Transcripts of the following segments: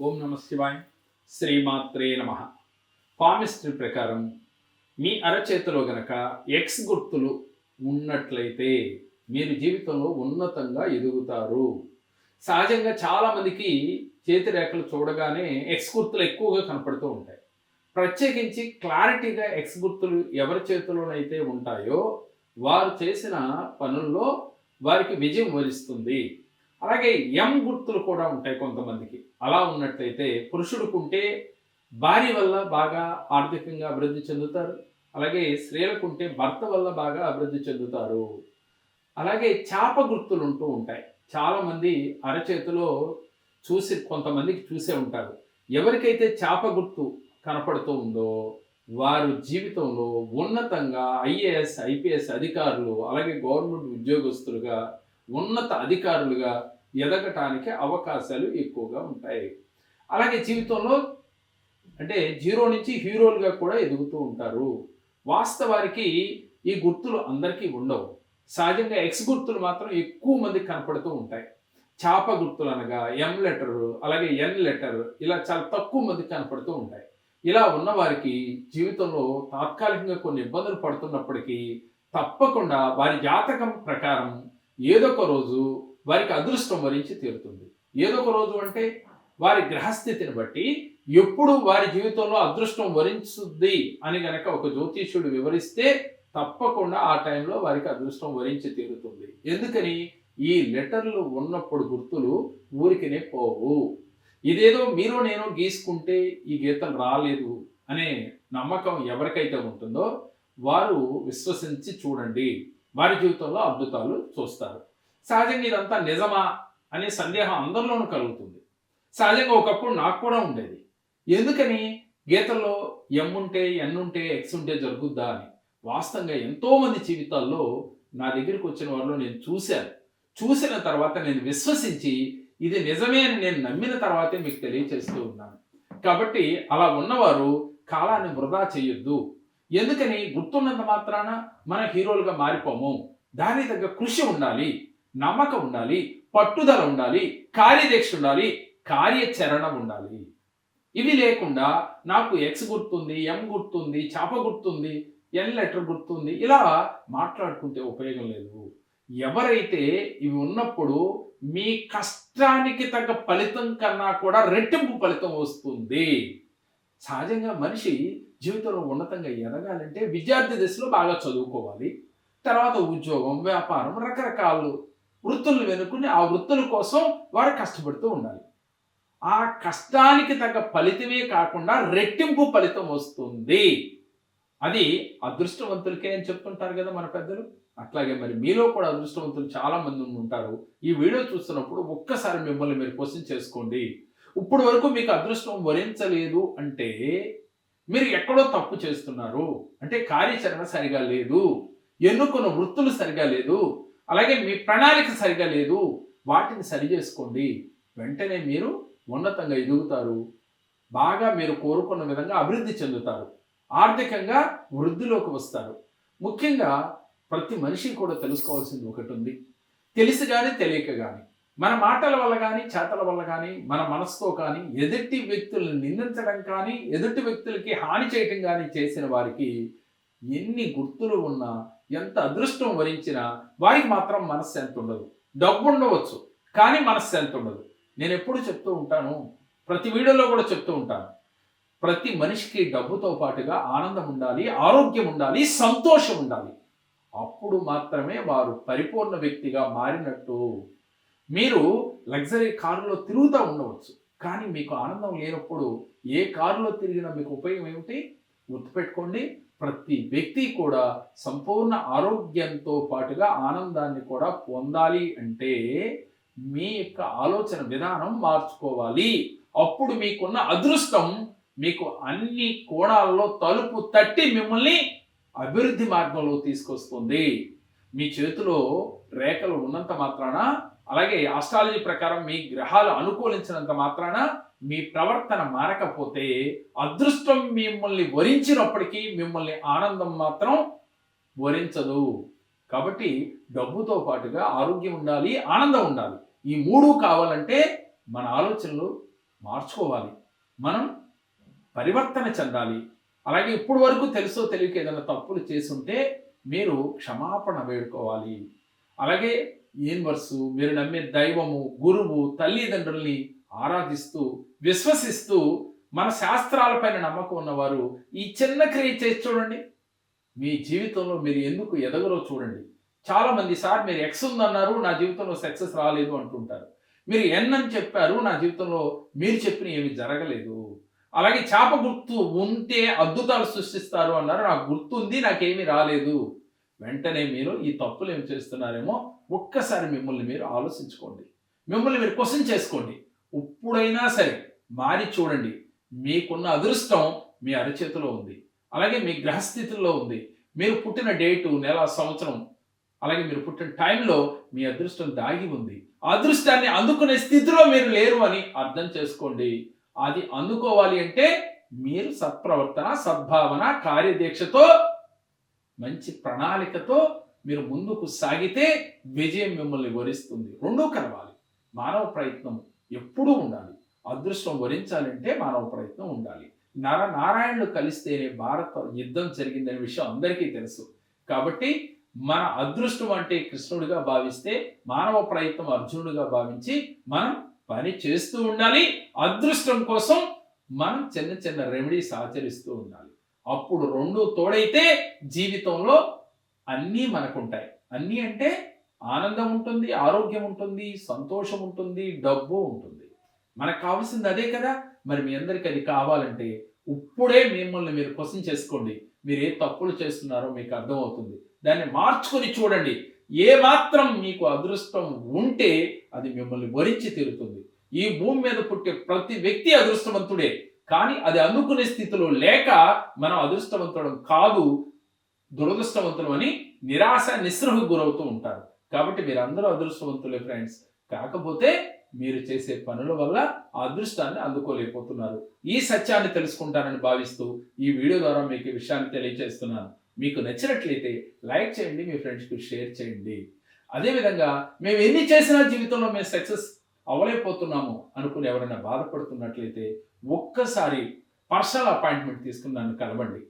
ఓం నమ శివాయ్ శ్రీమాత్రే నమ. పామిస్ట్రీ ప్రకారం మీ అరచేతిలో గనక ఎక్స్ గుర్తులు ఉన్నట్లయితే మీరు జీవితంలో ఉన్నతంగా ఎదుగుతారు. సహజంగా చాలామందికి చేతి రేఖలు చూడగానే ఎక్స్ గుర్తులు ఎక్కువగా కనపడుతూ ఉంటాయి. ప్రత్యేకించి క్లారిటీగా ఎక్స్ గుర్తులు ఎవరి చేతిలోనైతే ఉంటాయో వారు చేసిన పనుల్లో వారికి విజయం వరిస్తుంది. అలాగే ఎం గుర్తులు కూడా ఉంటాయి కొంతమందికి. అలా ఉన్నట్లయితే పురుషుడుకుంటే భార్య వల్ల బాగా ఆర్థికంగా అభివృద్ధి చెందుతారు. అలాగే స్త్రీలకుంటే భర్త వల్ల బాగా అభివృద్ధి చెందుతారు. అలాగే చేప గుర్తులు ఉంటూ ఉంటాయి. చాలామంది అరచేతిలో చూసి కొంతమందికి చూసే ఉంటారు. ఎవరికైతే చేప గుర్తు కనపడుతూ ఉందో వారు జీవితంలో ఉన్నతంగా ఐఏఎస్ ఐపీఎస్ అధికారులు అలాగే గవర్నమెంట్ ఉద్యోగస్తులుగా ఉన్నత అధికారులుగా ఎదగటానికి అవకాశాలు ఎక్కువగా ఉంటాయి. అలాగే జీవితంలో అంటే జీరో నుంచి హీరోలుగా కూడా ఎదుగుతూ ఉంటారు. వాస్తవానికి ఈ గుర్తులు అందరికీ ఉండవు. సహజంగా ఎక్స్ గుర్తులు మాత్రం ఎక్కువ మందికి కనపడుతూ ఉంటాయి. చాప గుర్తులు అనగా ఎం లెటర్ అలాగే ఎన్ లెటర్ ఇలా చాలా తక్కువ మందికి కనపడుతూ ఉంటాయి. ఇలా ఉన్నవారికి జీవితంలో తాత్కాలికంగా కొన్ని ఇబ్బందులు పడుతున్నప్పటికీ తప్పకుండా వారి జాతకం ప్రకారం ఏదో ఒక రోజు వారికి అదృష్టం వరించి తీరుతుంది. ఏదో ఒక రోజు అంటే వారి గ్రహస్థితిని బట్టి ఎప్పుడు వారి జీవితంలో అదృష్టం వరించుద్ది అని గనక ఒక జ్యోతిష్యుడు వివరిస్తే తప్పకుండా ఆ టైంలో వారికి అదృష్టం వరించి తీరుతుంది. ఎందుకని? ఈ లెటర్లు ఉన్నప్పుడు గుర్తులు ఊరికినే పోవు. ఇదేదో మీరు నేను గీసుకుంటే ఈ గీతలు రాలేదు అనే నమ్మకం ఎవరికైతే ఉంటుందో వారు విశ్వసించి చూడండి. వారి జీవితంలో అద్భుతాలు చూస్తారు. సహజంగా ఇదంతా నిజమా అనే సందేహం అందరిలోనూ కలుగుతుంది. సహజంగా ఒకప్పుడు నాకు కూడా ఉండేది. ఎందుకని? గీతల్లో ఎం ఉంటే ఎన్ ఉంటే ఎక్స్ ఉంటే జరుగుద్దా అని. వాస్తవంగా ఎంతోమంది జీవితాల్లో నా దగ్గరికి వచ్చిన వాళ్ళు నేను చూశాను. చూసిన తర్వాత నేను విశ్వసించి ఇది నిజమే అని నేను నమ్మిన తర్వాతే మీకు తెలియచేస్తూ ఉన్నాను. కాబట్టి అలా ఉన్నవారు కాలాన్ని వృధా చేయొద్దు. ఎందుకని గుర్తున్నంత మాత్రాన మన హీరోలుగా మారిపోము. దాని దగ్గర కృషి ఉండాలి నమ్మకం ఉండాలి పట్టుదల ఉండాలి కార్యదీక్ష ఉండాలి కార్యాచరణ ఉండాలి. ఇవి లేకుండా నాకు ఎక్స్ గుర్తుంది ఎం గుర్తుంది చాప గుర్తుంది ఎన్ లెటర్ గుర్తుంది ఇలా మాట్లాడుకుంటే ఉపయోగం లేదు. ఎవరైతే ఇవి ఉన్నప్పుడు మీ కష్టానికి తగ్గ ఫలితం కన్నా కూడా రెట్టింపు ఫలితం వస్తుంది. సహజంగా మనిషి జీవితంలో ఉన్నతంగా ఎదగాలంటే విద్యార్థి దశలో బాగా చదువుకోవాలి. తర్వాత ఉద్యోగం వ్యాపారం రకరకాలు వృత్తులను వెనుకుని ఆ వృత్తుల కోసం వారు కష్టపడుతూ ఉండాలి. ఆ కష్టానికి తగ్గ ఫలితమే కాకుండా రెట్టింపు ఫలితం వస్తుంది. అది అదృష్టవంతులకే అని చెప్తుంటారు కదా మన పెద్దలు. అట్లాగే మరి మీలో కూడా అదృష్టవంతులు చాలా మంది ఉంటారు. ఈ వీడియో చూస్తున్నప్పుడు ఒక్కసారి మిమ్మల్ని మీరు క్వశ్చన్ చేసుకోండి. ఇప్పుడు వరకు మీకు అదృష్టం వరించలేదు అంటే మీరు ఎక్కడో తప్పు చేస్తున్నారు. అంటే కార్యాచరణ సరిగా లేదు. ఎన్నుకున్న వృత్తులు సరిగా లేదు. అలాగే మీ ప్రణాళిక సరిగా లేదు. వాటిని సరి చేసుకోండి. వెంటనే మీరు ఉన్నతంగా ఎదుగుతారు. బాగా మీరు కోరుకున్న విధంగా అభివృద్ధి చెందుతారు. ఆర్థికంగా వృద్ధిలోకి వస్తారు. ముఖ్యంగా ప్రతి మనిషి కూడా తెలుసుకోవాల్సింది ఒకటి ఉంది. తెలిసి కానీ తెలియక కానీ మన మాటల వల్ల కానీ చేతల వల్ల కానీ మన మనసుతో కానీ ఎదుటి వ్యక్తులను నిందించడం కానీ ఎదుటి వ్యక్తులకి హాని చేయటం కానీ చేసిన వారికి ఎన్ని గుర్తులు ఉన్నా ఎంత అదృష్టం వరించినా వారికి మాత్రం మనస్సు ఎంత ఉండదు. డబ్బు ఉండవచ్చు కానీ ఎంత ఉండదు. నేను ఎప్పుడు చెప్తూ ఉంటాను ప్రతి వీడియోలో కూడా చెప్తూ ఉంటాను. ప్రతి మనిషికి డబ్బుతో పాటుగా ఆనందం ఉండాలి ఆరోగ్యం ఉండాలి సంతోషం ఉండాలి. అప్పుడు మాత్రమే వారు పరిపూర్ణ వ్యక్తిగా మారినట్టు మీరు లగ్జరీ కారులో తిరుగుతూ ఉండవచ్చు. కానీ మీకు ఆనందం లేనప్పుడు ఏ కారులో తిరిగినా మీకు ఉపయోగం ఏమిటి? గుర్తుపెట్టుకోండి ప్రతి వ్యక్తి కూడా సంపూర్ణ ఆరోగ్యంతో పాటుగా ఆనందాన్ని కూడా పొందాలి అంటే మీ యొక్క ఆలోచన విధానం మార్చుకోవాలి. అప్పుడు మీకున్న అదృష్టం మీకు అన్ని కోణాల్లో తలుపు తట్టి మిమ్మల్ని అభివృద్ధి మార్గంలో తీసుకొస్తుంది. మీ చేతిలో రేఖలు ఉన్నంత మాత్రాన అలాగే ఆస్ట్రాలజీ ప్రకారం మీ గ్రహాలు అనుకూలించినంత మాత్రాన మీ ప్రవర్తన మారకపోతే అదృష్టం మిమ్మల్ని వరించినప్పటికీ మిమ్మల్ని ఆనందం మాత్రం వరించదు. కాబట్టి డబ్బుతో పాటుగా ఆరోగ్యం ఉండాలి ఆనందం ఉండాలి. ఈ మూడు కావాలంటే మన ఆలోచనలు మార్చుకోవాలి. మనం పరివర్తన చెందాలి. అలాగే ఇప్పుడు వరకు తెలుసో తెలియక ఏదైనా తప్పులు చేసుంటే మీరు క్షమాపణ వేడుకోవాలి. అలాగే యూనివర్స్ మీరు నమ్మే దైవము గురువు తల్లిదండ్రుల్ని ఆరాధిస్తూ విశ్వసిస్తూ మన శాస్త్రాలపైన నమ్మకం ఉన్నవారు ఈ చిన్న క్రియ చేసి చూడండి. మీ జీవితంలో మీరు ఎందుకు ఎదగలో చూడండి. చాలామంది సార్ మీరు ఎక్స్ ఉందన్నారు నా జీవితంలో సక్సెస్ రాలేదు అంటుంటారు. మీరు ఎన్ అని చెప్పారు నా జీవితంలో మీరు చెప్పిన ఏమి జరగలేదు. అలాగే చేప గుర్తు ఉంటే అద్భుతాలు సృష్టిస్తారు అన్నారు నాకు గుర్తుంది నాకేమీ రాలేదు. వెంటనే మీరు ఈ తప్పులు ఏమి చేస్తున్నారేమో ఒక్కసారి మిమ్మల్ని మీరు ఆలోచించుకోండి. మిమ్మల్ని మీరు క్వశ్చన్ చేసుకోండి. ఇప్పుడైనా సరే మారి చూడండి. మీకున్న అదృష్టం మీ అరచేతిలో ఉంది. అలాగే మీ గ్రహస్థితుల్లో ఉంది. మీరు పుట్టిన డేటు నెల సంవత్సరం అలాగే మీరు పుట్టిన టైంలో మీ అదృష్టం దాగి ఉంది. అదృష్టాన్ని అందుకునే స్థితిలో మీరు లేరు అని అర్థం చేసుకోండి. అది అందుకోవాలి అంటే మీరు సత్ప్రవర్తన సద్భావన కార్యదీక్షతో మంచి ప్రణాళికతో మీరు ముందుకు సాగితే విజయం మిమ్మల్ని వరిస్తుంది. రెండూ కలవాలి. మానవ ప్రయత్నం ఎప్పుడూ ఉండాలి. అదృష్టం వరించాలంటే మానవ ప్రయత్నం ఉండాలి. నర నారాయణులు కలిస్తేనే భారత యుద్ధం జరిగిందనే విషయం అందరికీ తెలుసు. కాబట్టి మన అదృష్టం అంటే కృష్ణుడిగా భావిస్తే మానవ ప్రయత్నం అర్జునుడిగా భావించి మనం పని చేస్తూ ఉండాలి. అదృష్టం కోసం మనం చిన్న చిన్న రెమెడీస్ ఆచరిస్తూ ఉండాలి. అప్పుడు రెండు తోడైతే జీవితంలో అన్నీ మనకుంటాయి. అన్నీ అంటే ఆనందం ఉంటుంది ఆరోగ్యం ఉంటుంది సంతోషం ఉంటుంది డబ్బు ఉంటుంది. మనకు కావాల్సింది అదే కదా. మరి మీ అందరికీ అది కావాలంటే ఇప్పుడే మిమ్మల్ని మీరు క్వశ్చన్ చేసుకోండి. మీరు ఏ తప్పులు చేస్తున్నారో మీకు అర్థమవుతుంది. దాన్ని మార్చుకొని చూడండి. ఏ మాత్రం మీకు అదృష్టం ఉంటే అది మిమ్మల్ని వరించి తీరుతుంది. ఈ భూమి మీద పుట్టే ప్రతి వ్యక్తి అదృష్టవంతుడే. కానీ అది అందుకునే స్థితిలో లేక మనం అదృష్టవంతుడం కాదు. దురదృష్టవంతులు అని నిరాశ నిస్సృహకు గురవుతూ ఉంటారు. కాబట్టి మీరు అందరూ అదృష్టవంతులే ఫ్రెండ్స్ కాకపోతే మీరు చేసే పనుల వల్ల అదృష్టాన్ని అందుకోలేకపోతున్నారు. ఈ సత్యాన్ని తెలుసుకుంటారని భావిస్తూ ఈ వీడియో ద్వారా మీకు విషయాన్ని తెలియజేస్తున్నాను మీకు నచ్చినట్లయితే లైక్ చేయండి మీ ఫ్రెండ్స్కి షేర్ చేయండి. అదేవిధంగా మేము ఎన్ని చేసినా జీవితంలో మేము సక్సెస్ అవ్వలేకపోతున్నాము అనుకుని ఎవరైనా బాధపడుతున్నట్లయితే ఒక్కసారి పర్సనల్ అపాయింట్మెంట్ తీసుకుని నన్ను కలవండి.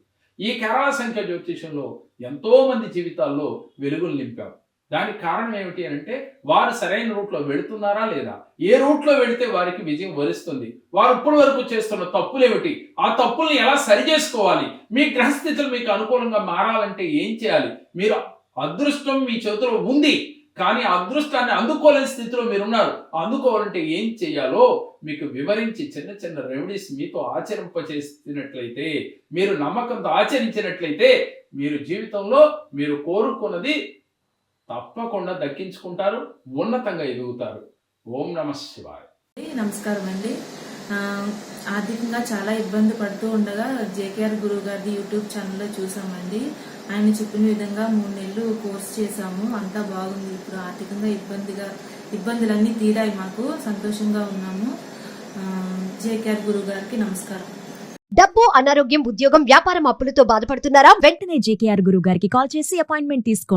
ఈ కేరళ సంఖ్య జ్యోతిషంలో ఎంతోమంది జీవితాల్లో వెలుగులు నింపారు. దానికి కారణం ఏమిటి అని అంటే వారు సరైన రూట్లో వెళుతున్నారా లేదా? ఏ రూట్లో వెళితే వారికి విజయం వరిస్తుంది? వారు ఇప్పటి వరకు చేస్తున్న తప్పులు ఏమిటి ఆ తప్పుల్ని ఎలా సరి చేసుకోవాలి మీ గ్రహస్థితులు మీకు అనుకూలంగా మారాలంటే ఏం చేయాలి? మీరు అదృష్టం మీ చేతిలో ఉంది. కానీ అదృష్టాన్ని అందుకోలేని స్థితిలో మీరున్నారు. అందుకోవాలంటే ఏం చేయాలో మీకు వివరించి చిన్న చిన్న రెమెడీస్ మీతో ఆచరింపచేసినట్లయితే మీరు నమ్మకంతో ఆచరించినట్లయితే మీరు జీవితంలో మీరు కోరుకున్నది తప్పకుండా దక్కించుకుంటారు ఉన్నతంగా ఎదుగుతారు. ఓం నమ శివాయ. నమస్కారం అండి. ఆర్థికంగా చాలా ఇబ్బంది పడుతూ ఉండగా జేకేఆర్ గురువు గారిది యూట్యూబ్ ఛానల్లో చూసామండి. ఆయన చెప్పిన విధంగా మూడు నెలలు కోర్స్ చేశాము. అంతా బాగుంది. ఇప్పుడు ఆర్థికంగా ఇబ్బందిగా ఇబ్బందులన్నీ తీరాయి మాకు. సంతోషంగా ఉన్నాము. జేకేఆర్ గురువు గారికి నమస్కారం. డబ్బు అనారోగ్యం ఉద్యోగం వ్యాపారం అప్పులతో బాధపడుతున్నారా? వెంటనే జేకేఆర్ గురువు గారికి కాల్ చేసి అపాయింట్మెంట్ తీసుకోండి.